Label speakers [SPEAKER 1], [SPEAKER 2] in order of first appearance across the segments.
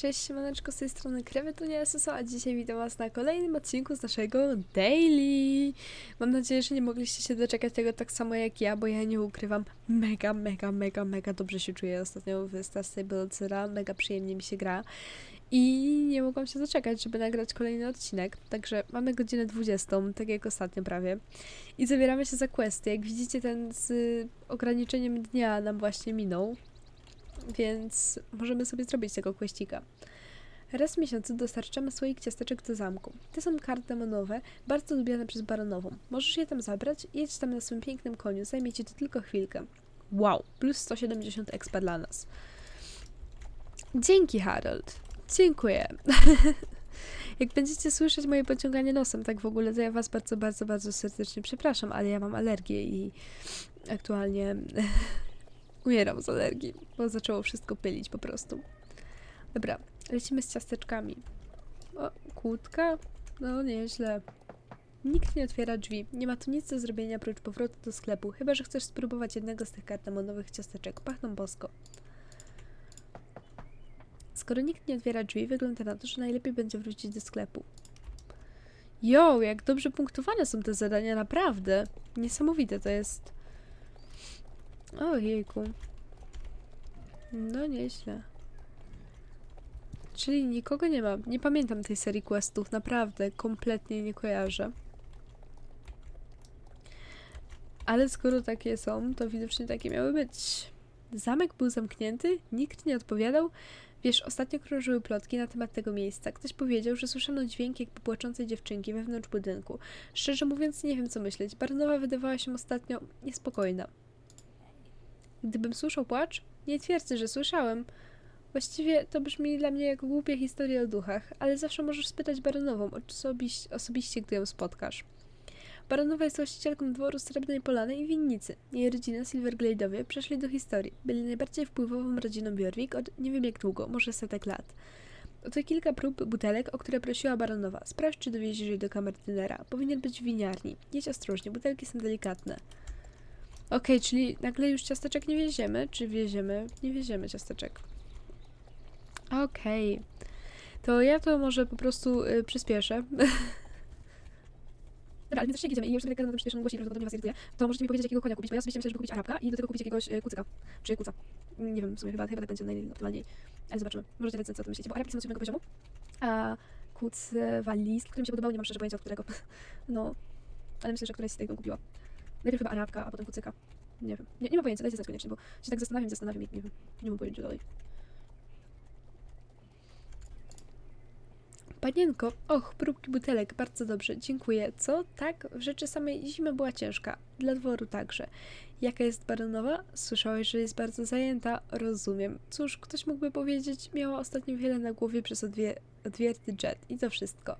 [SPEAKER 1] Cześć, siemaneczko, z tej strony Krewetunia SSO, a dzisiaj witam was na kolejnym odcinku z naszego Daily. Mam nadzieję, że nie mogliście się doczekać tego tak samo jak ja, bo ja nie ukrywam, mega, mega, mega, mega dobrze się czuję ostatnio w Star Stable Zera, mega przyjemnie mi się gra. I nie mogłam się doczekać, żeby nagrać kolejny odcinek, także mamy godzinę 20, tak jak ostatnio prawie. I zabieramy się za questy. Jak widzicie, ten z ograniczeniem dnia nam właśnie minął, więc możemy sobie zrobić tego questika. Raz w miesiącu dostarczamy słoik ciasteczek do zamku. Te są kardamonowe, bardzo lubiane przez baronową. Możesz je tam zabrać, jedź tam na swym pięknym koniu, zajmie ci to tylko chwilkę. Wow, plus 170 expa dla nas. Dzięki, Harold. Dziękuję. Jak będziecie słyszeć moje pociąganie nosem, tak w ogóle, to ja was bardzo, bardzo, bardzo serdecznie przepraszam, ale ja mam alergię i aktualnie umieram z alergii, bo zaczęło wszystko pylić po prostu. Dobra, lecimy z ciasteczkami. O, kłódka? No, nieźle. Nikt nie otwiera drzwi. Nie ma tu nic do zrobienia prócz powrotu do sklepu, chyba że chcesz spróbować jednego z tych kardamonowych ciasteczek. Pachną bosko. Skoro nikt nie otwiera drzwi, wygląda na to, że najlepiej będzie wrócić do sklepu. Jo, jak dobrze punktowane są te zadania, naprawdę. Niesamowite to jest. Ojejku. No nieźle. Czyli nikogo nie ma. Nie pamiętam tej serii questów, naprawdę. Kompletnie nie kojarzę. Ale skoro takie są, to widocznie takie miały być. Zamek był zamknięty, nikt nie odpowiadał. Wiesz, ostatnio krążyły plotki na temat tego miejsca. Ktoś powiedział, że słyszano dźwięk jakby płaczącej dziewczynki wewnątrz budynku. Szczerze mówiąc, nie wiem co myśleć. Baronowa wydawała się ostatnio niespokojna. Gdybym słyszał płacz, nie twierdzę, że słyszałem. Właściwie to brzmi dla mnie jak głupia historia o duchach, ale zawsze możesz spytać baronową osobiście, osobiście gdy ją spotkasz. Baronowa jest właścicielką dworu Srebrnej Polany i winnicy. Jej rodzina Silverglade'owie przeszli do historii. Byli najbardziej wpływową rodziną Bjorvik od nie wiem jak długo, może setek lat. Oto kilka prób butelek, o które prosiła baronowa. Sprawdź, czy dowieziesz jej do kamerdynera. Powinien być w winiarni. Jedź ostrożnie, butelki są delikatne. Okej, czyli nagle już ciasteczek nie wieziemy? Czy wieziemy? Nie wieziemy ciasteczek. Okej. To ja to może po prostu y, przyspieszę. Dobra, ale my też jak jedziemy i już sobie na tym przyspieszonym głosie prawdopodobnie was irytuje, to możecie mi powiedzieć, jakiego konia kupić, bo ja osobiście myślę, żeby kupić Arabka i do tego kupić jakiegoś y, kucyka. Czy kuca. Nie wiem, w sumie chyba, chyba tak będzie najoptymalniej. Ale zobaczymy. Możecie decydent, co o tym myślicie, bo Arabki są z ósmego poziomu, a kuc e, walis, który mi się podobał, nie mam szczerze pojęcia od którego. No, ale myślę, że któraś z tych bym kupiła. Najpierw chyba Arabka, a potem kucyka. Nie wiem. Nie, nie mam pojęcia, dajcie znać koniecznie, bo się tak zastanawiam, zastanawiam i nie wiem. Nie mam pojęcia dalej. Panienko, och, próbki butelek, bardzo dobrze, dziękuję. Co? Tak, w rzeczy samej zima była ciężka. Dla dworu także. Jaka jest baronowa? Słyszałeś, że jest bardzo zajęta? Rozumiem. Cóż, ktoś mógłby powiedzieć, miała ostatnio wiele na głowie przez odwie odwierty jet i to wszystko.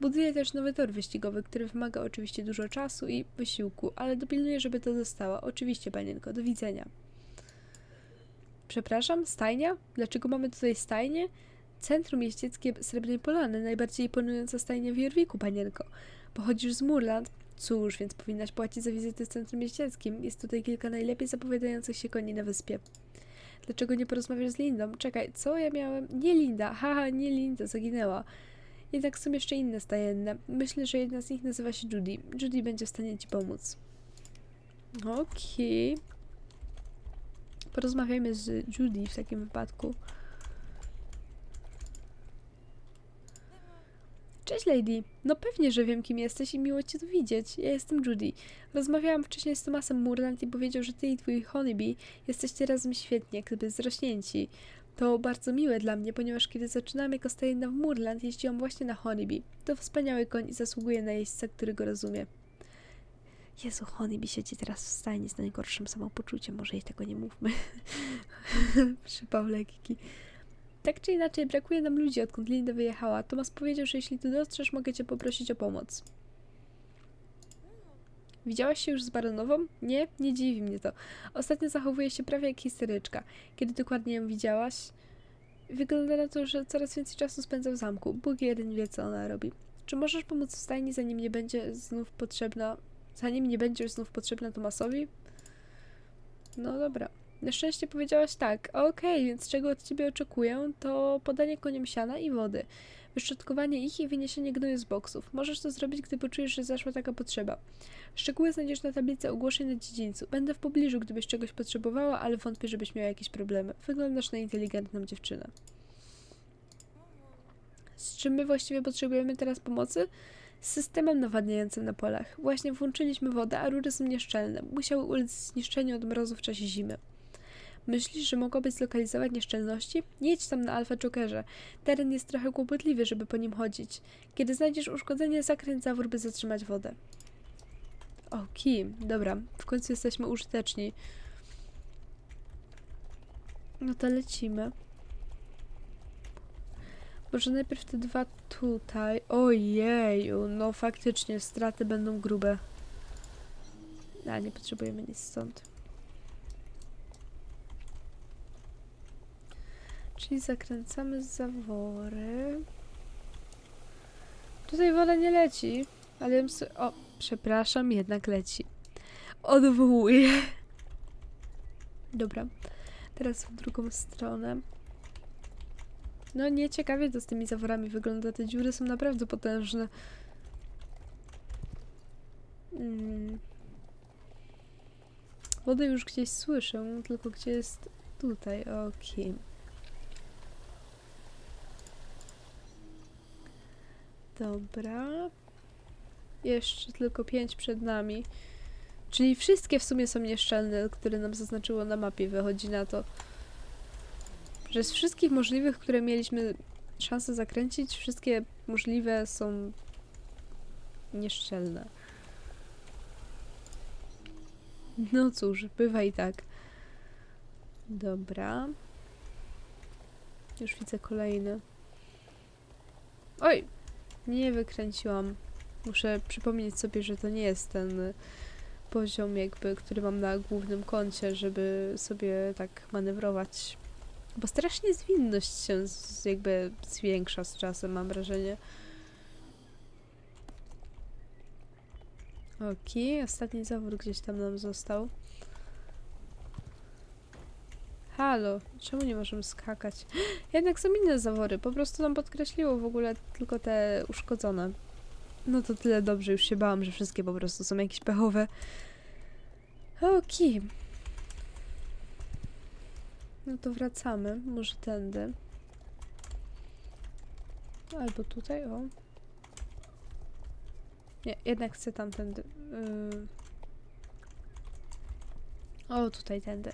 [SPEAKER 1] Buduje też nowy tor wyścigowy, który wymaga oczywiście dużo czasu i wysiłku, ale dopilnuję, żeby to dostała. Oczywiście, panienko, do widzenia. Przepraszam, stajnia? Dlaczego mamy tutaj stajnię? Centrum jeździeckie Srebrnej Polany, najbardziej imponująca stajnia w Jorwiku, panienko. Pochodzisz z Murland? Cóż, więc powinnaś płacić za wizytę w centrum jeździeckim. Jest tutaj kilka najlepiej zapowiadających się koni na wyspie. Dlaczego nie porozmawiasz z Lindą? Czekaj, co ja miałem? Nie Linda, haha, nie Linda, zaginęła. Jednak są jeszcze inne stajenne. Myślę, że jedna z nich nazywa się Judy. Judy będzie w stanie ci pomóc. Okej. Porozmawiajmy z Judy w takim wypadku. Cześć, Lady. No pewnie, że wiem, kim jesteś i miło Cię tu widzieć. Ja jestem Judy. Rozmawiałam wcześniej z Tomasem Murland i powiedział, że Ty i Twój Honeybee jesteście razem świetnie, gdyby zrośnięci. To bardzo miłe dla mnie, ponieważ kiedy zaczynałam jako stajenna w Murland, jeździłam właśnie na Honeybee. To wspaniały koń i zasługuje na jeźdźca, który go rozumie. Jezu, Honeybee siedzi teraz w stajni z najgorszym samopoczuciem, może jej tego nie mówmy. Przypał lekki. Tak czy inaczej, brakuje nam ludzi, odkąd Linda wyjechała. Tomas powiedział, że jeśli tu dotrzesz, mogę cię poprosić o pomoc. Widziałaś się już z baronową? Nie, nie dziwi mnie to. Ostatnio zachowuje się prawie jak histeryczka. Kiedy dokładnie ją widziałaś? Wygląda na to, że coraz więcej czasu spędza w zamku. Bóg jeden wie, co ona robi. Czy możesz pomóc w stajni, zanim nie będzie znów potrzebna... Zanim nie będziesz znów potrzebna Tomasowi? No dobra. Na szczęście powiedziałaś tak. Okej, więc czego od ciebie oczekuję, to podanie koniom siana i wody. Wyszczotkowanie ich i wyniesienie gnoju z boksów. Możesz to zrobić, gdy poczujesz, że zaszła taka potrzeba. Szczegóły znajdziesz na tablicy ogłoszeń na dziedzińcu. Będę w pobliżu, gdybyś czegoś potrzebowała, ale wątpię, żebyś miała jakieś problemy. Wyglądasz na inteligentną dziewczynę. Z czym my właściwie potrzebujemy teraz pomocy? Z systemem nawadniającym na polach. Właśnie włączyliśmy wodę, a rury są nieszczelne. Musiały ulec zniszczeniu od mrozu w czasie zimy. Myślisz, że mogłabyś zlokalizować nieszczelności? Nie jedź tam na Alfa Jokerze. Teren jest trochę kłopotliwy, żeby po nim chodzić. Kiedy znajdziesz uszkodzenie, zakręć zawór, by zatrzymać wodę. O, Kim. Dobra, w końcu jesteśmy użyteczni. No to lecimy. Może najpierw te dwa tutaj. Ojeju, no faktycznie straty będą grube. A, nie potrzebujemy nic stąd. Czyli zakręcamy zawory. Tutaj woda nie leci, ale ja sobie... O, przepraszam, jednak leci. Odwołuję. Dobra. Teraz w drugą stronę. No nieciekawie to z tymi zaworami wygląda. Te dziury są naprawdę potężne. Mm. Wodę już gdzieś słyszę, tylko gdzie jest tutaj? Okej. Dobra. Jeszcze tylko pięć przed nami. Czyli wszystkie w sumie są nieszczelne, które nam zaznaczyło na mapie. Wychodzi na to, że z wszystkich możliwych, które mieliśmy szansę zakręcić, wszystkie możliwe są nieszczelne. No cóż, bywa i tak. Dobra. Już widzę kolejny. Oj! Nie wykręciłam. Muszę przypomnieć sobie, że to nie jest ten y, poziom jakby, który mam na głównym koncie, żeby sobie tak manewrować. Bo strasznie zwinność się z, jakby zwiększa z czasem, mam wrażenie. Okej, ostatni zawór gdzieś tam nam został. Halo, czemu nie możemy skakać? Jednak są inne zawory, po prostu nam podkreśliło w ogóle tylko te uszkodzone. No to tyle dobrze, już się bałam, że wszystkie po prostu są jakieś pechowe. Okej. No to wracamy, może tędy. Albo tutaj, o. Nie, jednak chcę tamtędy. Yy. O, tutaj tędy.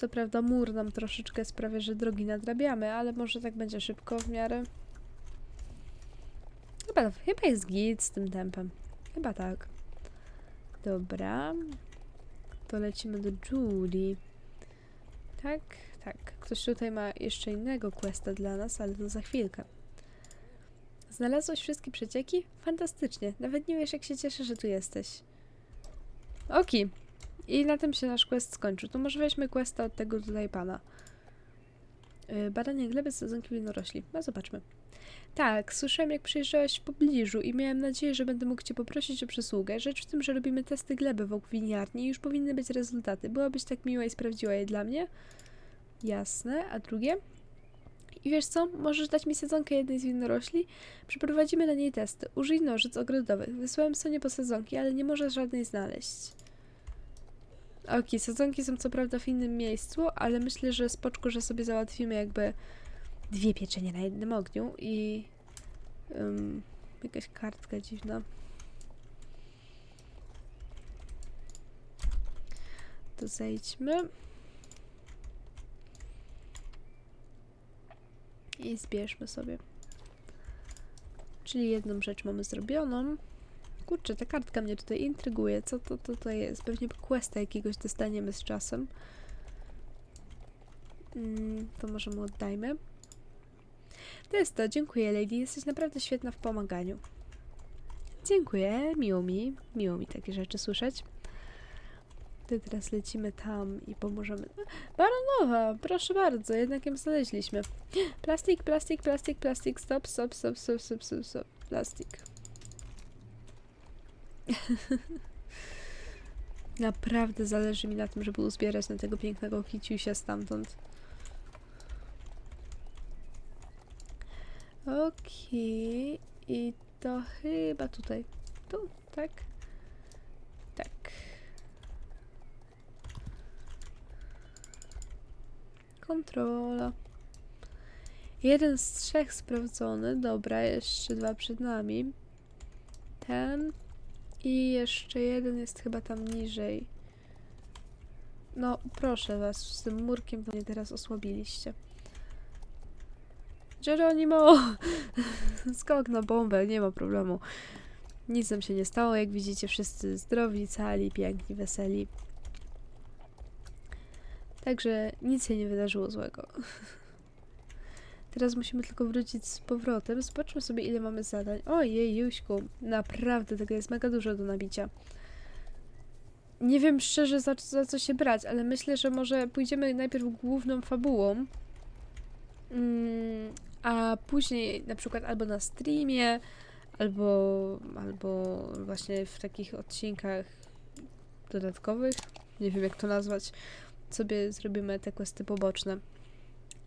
[SPEAKER 1] Co prawda mur nam troszeczkę sprawia, że drogi nadrabiamy, ale może tak będzie szybko w miarę. Chyba, chyba jest git z tym tempem. Chyba tak. Dobra. To lecimy do Julie. Tak, tak. Ktoś tutaj ma jeszcze innego questa dla nas, ale to za chwilkę. Znalazłeś wszystkie przecieki? Fantastycznie. Nawet nie wiesz, jak się cieszę, że tu jesteś. Oki. I na tym się nasz quest skończył. To może weźmy questa od tego tutaj pana. Yy, badanie gleby z sezonki winorośli. No zobaczmy. Tak, słyszałem jak przyjeżdżałeś w pobliżu i miałem nadzieję, że będę mógł cię poprosić o przysługę. Rzecz w tym, że robimy testy gleby wokół winiarni i już powinny być rezultaty. Byłabyś tak miła i sprawdziła je dla mnie? Jasne. A drugie? I wiesz co? Możesz dać mi sezonkę jednej z winorośli? Przeprowadzimy na niej testy. Użyj nożyc ogrodowych. Wysłałem Sonie po sezonki, ale nie możesz żadnej znaleźć. Okej, sezonki są co prawda w innym miejscu, ale myślę, że spoczko, że sobie załatwimy jakby dwie pieczenie na jednym ogniu i um, jakaś kartka dziwna. To zejdźmy. I zbierzmy sobie. Czyli jedną rzecz mamy zrobioną. Kurczę, ta kartka mnie tutaj intryguje. Co to tutaj jest? Pewnie questa jakiegoś dostaniemy z czasem. Mm, to może mu oddajmy. To jest to. Dziękuję, Lady. Jesteś naprawdę świetna w pomaganiu. Dziękuję. Miło mi. Miło mi takie rzeczy słyszeć. To teraz lecimy tam i pomożemy. Baronowa, proszę bardzo, jednak ją znaleźliśmy. Plastik, plastik, plastik, plastik, stop, stop, stop, stop, stop, stop, stop. plastik. Naprawdę zależy mi na tym, żeby uzbierać na tego pięknego kiciusia stamtąd. Okej. I to chyba tutaj. Tu, tak? Tak. Kontrola. Jeden z trzech sprawdzony. Dobra, jeszcze dwa przed nami. Ten. I jeszcze jeden jest chyba tam niżej. No, proszę was, z tym murkiem to mnie teraz osłabiliście. Geronimo! Skok na bombę, nie ma problemu. Nic nam się nie stało, jak widzicie, wszyscy zdrowi, cali, piękni, weseli. Także nic się nie wydarzyło złego. Teraz musimy tylko wrócić z powrotem. Zobaczmy sobie, ile mamy zadań. Ojej, Juśku, naprawdę tego jest mega dużo do nabicia. Nie wiem szczerze za, za co się brać, ale myślę, że może pójdziemy najpierw główną fabułą, mm, a później na przykład albo na streamie, albo, albo właśnie w takich odcinkach dodatkowych, nie wiem jak to nazwać, sobie zrobimy te questy poboczne.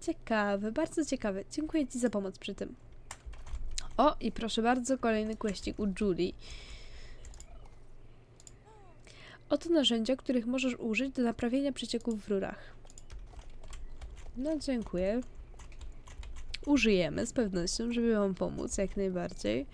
[SPEAKER 1] Ciekawe, bardzo ciekawe. Dziękuję Ci za pomoc przy tym. O, i proszę bardzo, kolejny questik u Julie. Oto narzędzia, których możesz użyć do naprawienia przecieków w rurach. No, dziękuję. Użyjemy z pewnością, żeby Wam pomóc, jak najbardziej.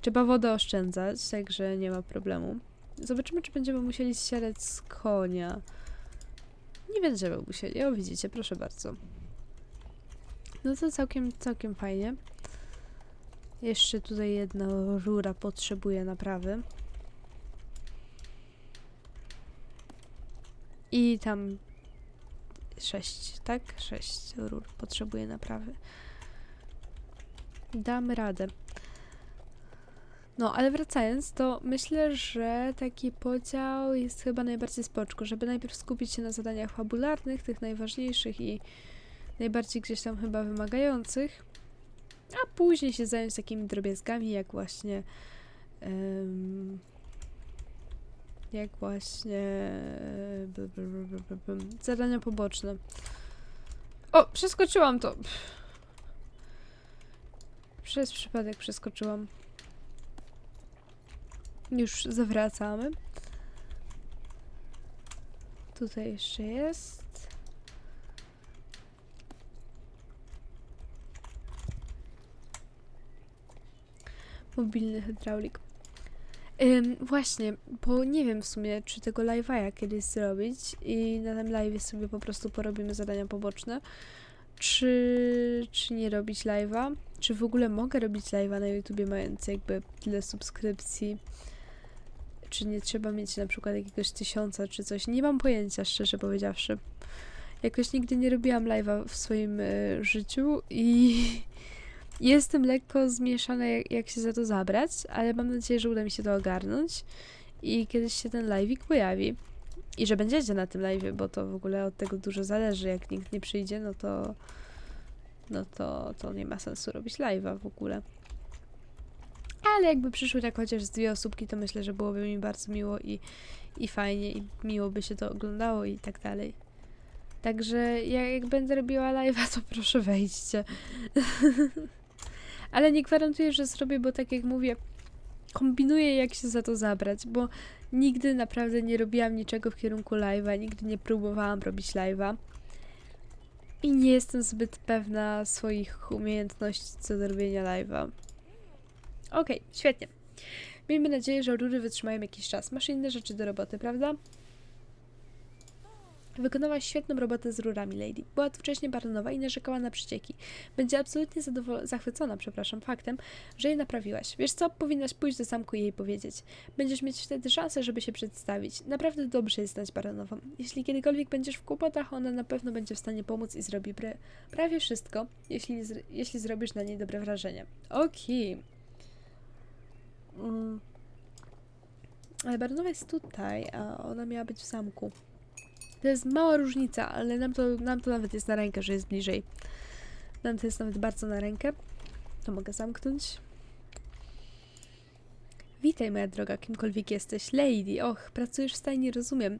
[SPEAKER 1] Trzeba wodę oszczędzać, także nie ma problemu. Zobaczymy, czy będziemy musieli ścierać z konia. Nie będziemy musieli. O, widzicie, proszę bardzo. No to całkiem, całkiem fajnie. Jeszcze tutaj jedna rura potrzebuje naprawy. I tam sześć, tak? Sześć rur potrzebuje naprawy. Damy radę. No, ale wracając, to myślę, że taki podział jest chyba najbardziej spoczko, żeby najpierw skupić się na zadaniach fabularnych, tych najważniejszych i najbardziej gdzieś tam chyba wymagających, a później się zająć takimi drobiazgami, jak właśnie em, jak właśnie bl- bl- bl- bl- bl- zadania poboczne. O, przeskoczyłam to. Przez przypadek przeskoczyłam. Już zawracamy. Tutaj jeszcze jest. Mobilny hydraulik. Ym, właśnie, bo nie wiem w sumie, czy tego live'a kiedyś zrobić i na tym live'ie sobie po prostu porobimy zadania poboczne, czy, czy nie robić live'a, czy w ogóle mogę robić live'a na YouTubie mając jakby tyle subskrypcji, czy nie trzeba mieć na przykład jakiegoś tysiąca czy coś, nie mam pojęcia, szczerze powiedziawszy. Jakoś nigdy nie robiłam live'a w swoim y, życiu i Jestem lekko zmieszana, jak, jak się za to zabrać, ale mam nadzieję, że uda mi się to ogarnąć i kiedyś się ten live'ik pojawi. I że będziecie na tym live'ie, bo to w ogóle od tego dużo zależy. Jak nikt nie przyjdzie, no to no to, to nie ma sensu robić live'a w ogóle. Ale jakby przyszły tak chociaż z dwie osóbki, to myślę, że byłoby mi bardzo miło i, i fajnie, i miło by się to oglądało i tak dalej. Także jak, jak będę robiła live'a, to proszę wejdźcie. Ale nie gwarantuję, że zrobię, bo tak jak mówię, kombinuję jak się za to zabrać, bo nigdy naprawdę nie robiłam niczego w kierunku live'a, nigdy nie próbowałam robić live'a. I nie jestem zbyt pewna swoich umiejętności co do robienia live'a. Okej, świetnie. Miejmy nadzieję, że rury wytrzymają jakiś czas. Masz inne rzeczy do roboty, prawda? Wykonałaś świetną robotę z rurami, Lady. Była tu wcześniej baronowa i narzekała na przecieki. Będzie absolutnie zachwycona, przepraszam, faktem, że je naprawiłaś. Wiesz co, powinnaś pójść do zamku i jej powiedzieć. Będziesz mieć wtedy szansę, żeby się przedstawić. Naprawdę dobrze jest znać baronową. Jeśli kiedykolwiek będziesz w kłopotach, ona na pewno będzie w stanie pomóc i zrobi pra- prawie wszystko, jeśli, zr- jeśli zrobisz na niej dobre wrażenie. Okej. Mm. Ale baronowa jest tutaj, a ona miała być w zamku. To jest mała różnica, ale nam to, nam to nawet jest na rękę, że jest bliżej. Nam to jest nawet bardzo na rękę. To mogę zamknąć. Witaj, moja droga, kimkolwiek jesteś. Lady, och, pracujesz w stajni, rozumiem.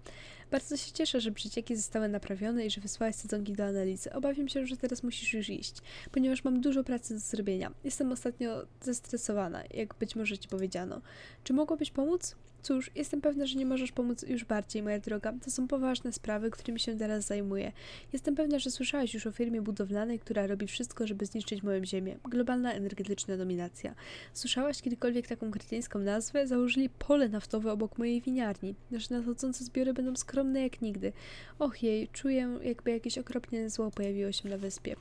[SPEAKER 1] Bardzo się cieszę, że przecieki zostały naprawione i że wysłałaś sadzonki do analizy. Obawiam się, że teraz musisz już iść, ponieważ mam dużo pracy do zrobienia. Jestem ostatnio zestresowana, jak być może ci powiedziano. Czy mogłabyś pomóc? Cóż, jestem pewna, że nie możesz pomóc już bardziej, moja droga. To są poważne sprawy, którymi się teraz zajmuję. Jestem pewna, że słyszałaś już o firmie budowlanej, która robi wszystko, żeby zniszczyć moją ziemię. Globalna energetyczna dominacja. Słyszałaś kiedykolwiek taką kretyńską nazwę? Założyli pole naftowe obok mojej winiarni. Nasze nadchodzące zbiory będą skromne jak nigdy. Och jej, czuję jakby jakieś okropnie zło pojawiło się na wyspie.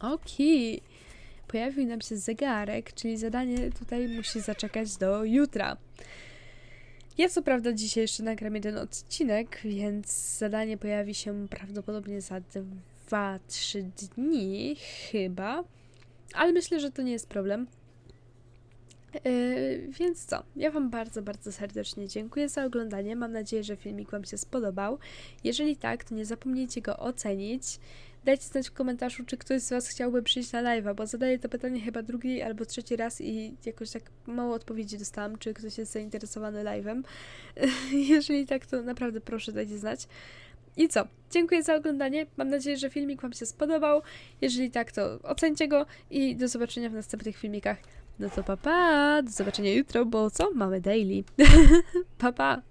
[SPEAKER 1] Okej. Pojawił nam się zegarek, czyli zadanie tutaj musi zaczekać do jutra. Ja co prawda dzisiaj jeszcze nagram jeden odcinek, więc zadanie pojawi się prawdopodobnie za 2-3 dni chyba, ale myślę, że to nie jest problem. Yy, więc co? Ja Wam bardzo, bardzo serdecznie dziękuję za oglądanie. Mam nadzieję, że filmik Wam się spodobał. Jeżeli tak, to nie zapomnijcie go ocenić. Dajcie znać w komentarzu, czy ktoś z Was chciałby przyjść na live'a, bo zadaję to pytanie chyba drugi albo trzeci raz i jakoś tak mało odpowiedzi dostałam, czy ktoś jest zainteresowany live'em. Jeżeli tak, to naprawdę proszę dajcie znać. I co? Dziękuję za oglądanie. Mam nadzieję, że filmik Wam się spodobał. Jeżeli tak, to ocencie go i do zobaczenia w następnych filmikach. No to pa, pa! Do zobaczenia jutro, bo co? Mamy daily. pa, pa!